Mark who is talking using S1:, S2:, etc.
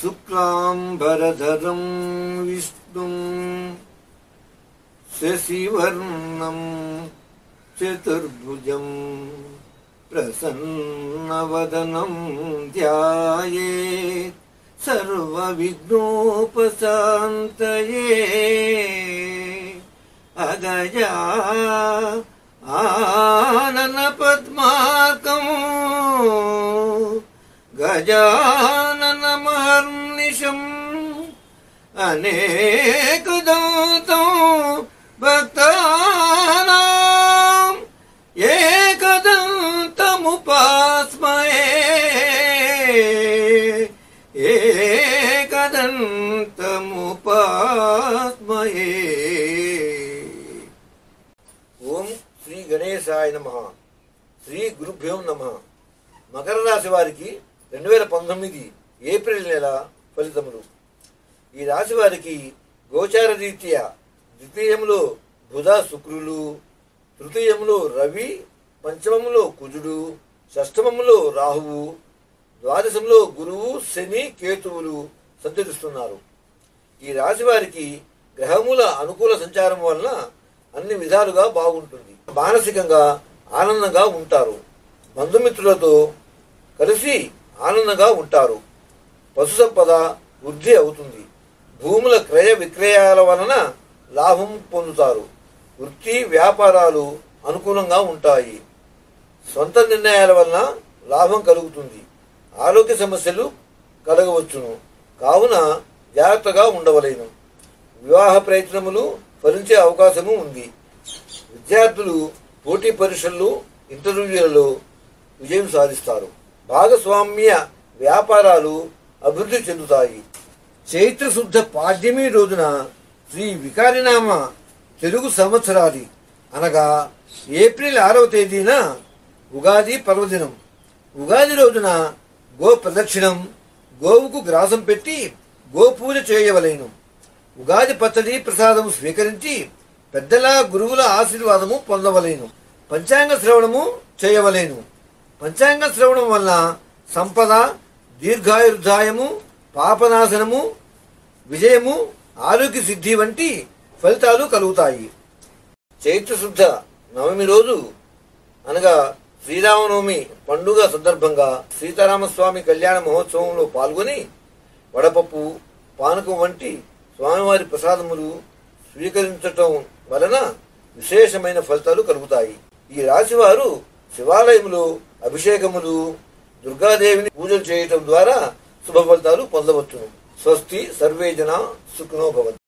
S1: सुक्लाम्बरधरम् विष्णुम् शशिवर्णम् चतुर्भुजम् प्रसन्नवदनम् ध्याये सर्वविघ्नोपशान्तये। अगजा आननपद्माकम् गजा అనేకదంతం భక్తానాం. ఏకదంతముపాస్మయే ఏకదంతముపాస్మయే ఓం శ్రీ గణేశాయ నమ. శ్రీ గురుభ్యో నమ. మకర రాశి వారికి రెండు వేల పంతొమ్మిది ఏప్రిల్ నెల ఫలితములు. ఈ రాశి వారికి గోచార రీత్యా ద్వితీయంలో బుధ శుక్రులు తృతీయంలో రవి పంచమములో కుజుడు షష్టమంలో రాహువు ద్వాదశంలో గురువు శని కేతువులు సంచరిస్తున్నారు. ఈ రాశి వారికి గ్రహముల అనుకూల సంచారం వలన అన్ని విధాలుగా బాగుంటుంది. మానసికంగా ఆనందంగా ఉంటారు. బంధుమిత్రులతో కలిసి ఆనందంగా ఉంటారు. పశు సంపద వృద్ధి అవుతుంది. భూముల క్రయ విక్రయాల వలన లాభం పొందుతారు. వృత్తి వ్యాపారాలు అనుకూలంగా ఉంటాయి. సొంత నిర్ణయాల వలన లాభం కలుగుతుంది. ఆరోగ్య సమస్యలు కలగవచ్చును. కావున జాగ్రత్తగా ఉండవలేను. వివాహ ప్రయత్నములు ఫలించే అవకాశము ఉంది. విద్యార్థులు పోటీ పరీక్షల్లో ఇంటర్వ్యూలలో విజయం సాధిస్తారు. భాగస్వామ్య వ్యాపారాలు అభివృద్ధి చెందుతాయి. చైత్రశుద్ధ పాడ్యమి రోజున శ్రీ వికారినామ తెలుగు సంవత్సరాది అనగా ఏప్రిల్ ఆరవ తేదీన ఉగాది పర్వదినం. ఉగాది రోజున గో ప్రదక్షిణం గోవుకు గ్రాసం పెట్టి గోపూజ చేయవలేను. ఉగాది పచ్చడి ప్రసాదము స్వీకరించి పెద్దల గురువుల ఆశీర్వాదము పొందవలేను. పంచాంగ శ్రవణము చేయవలేను. పంచాంగ శ్రవణం వల్ల సంపద దీర్ఘాయుర్ధాయము పాపనాశనము విజయము ఆరోగ్య సిద్ధి వంటి ఫలితాలు కలుగుతాయి. చైత్ర శుద్ధ నవమి రోజు అనగా శ్రీరామనవమి పండుగ సందర్భంగా సీతారామస్వామి కళ్యాణ మహోత్సవంలో పాల్గొని వడపప్పు పానకం వంటి స్వామివారి ప్రసాదములు స్వీకరించటం వలన విశేషమైన ఫలితాలు కలుగుతాయి. ఈ రాశివారు శివాలయములో అభిషేకములు దుర్గాదేవిని పూజలు చేయటం ద్వారా శుభ ఫలితాలు పొందవచ్చును. स्वस्ति सर्वे जना सुखनो भवन्तु